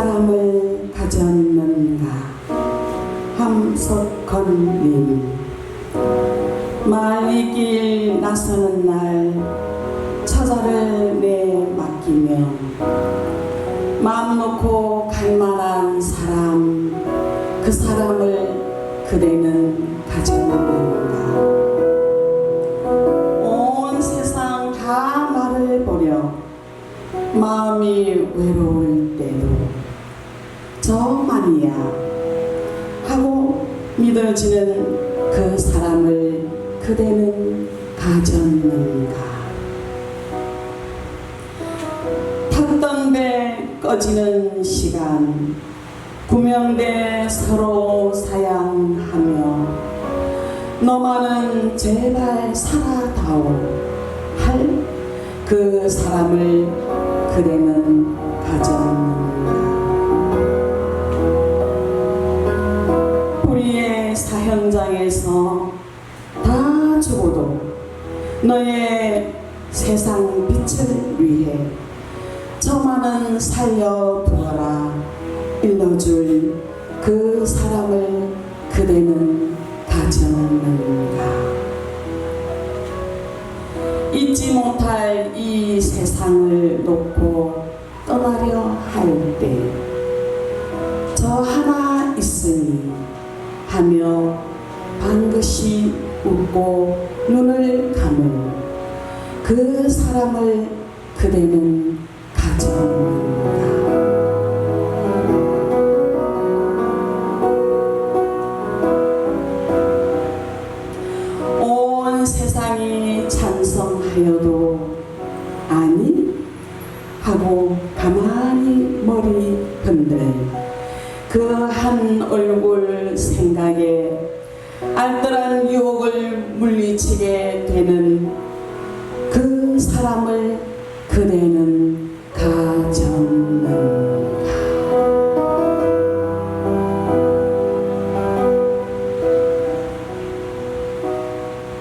사람을 다잡는다. 함석헌님 말리길 나서는 날 처자를 내 맡기며 마음 놓고 갈만한 사람 그 사람을 그대는 가져나간다. 온 세상 다 나를 버려 마음이 외로울 믿어지는 그 사람을 그대는 가졌는가? 탔던 배 꺼지는 시간 구명대 서로 사양하며 너만은 제발 살아다오 할 그 사람을 그대는 우리의 사형장에서 다 죽어도 너의 세상 빛을 위해 저만은 살려두어라. 일러줄 그 사람을 그대는 가졌는가 잊지 못할 이 세상을 놓고 하며 반드시 웃고 눈을 감을 그 사람을 그대는 가졌는가. 온 세상이 찬성하여도 아니? 하고 가만히 머리 흔들 그 한 얼굴 생각에 알뜰한 유혹을 물리치게 되는 그 사람을 그대는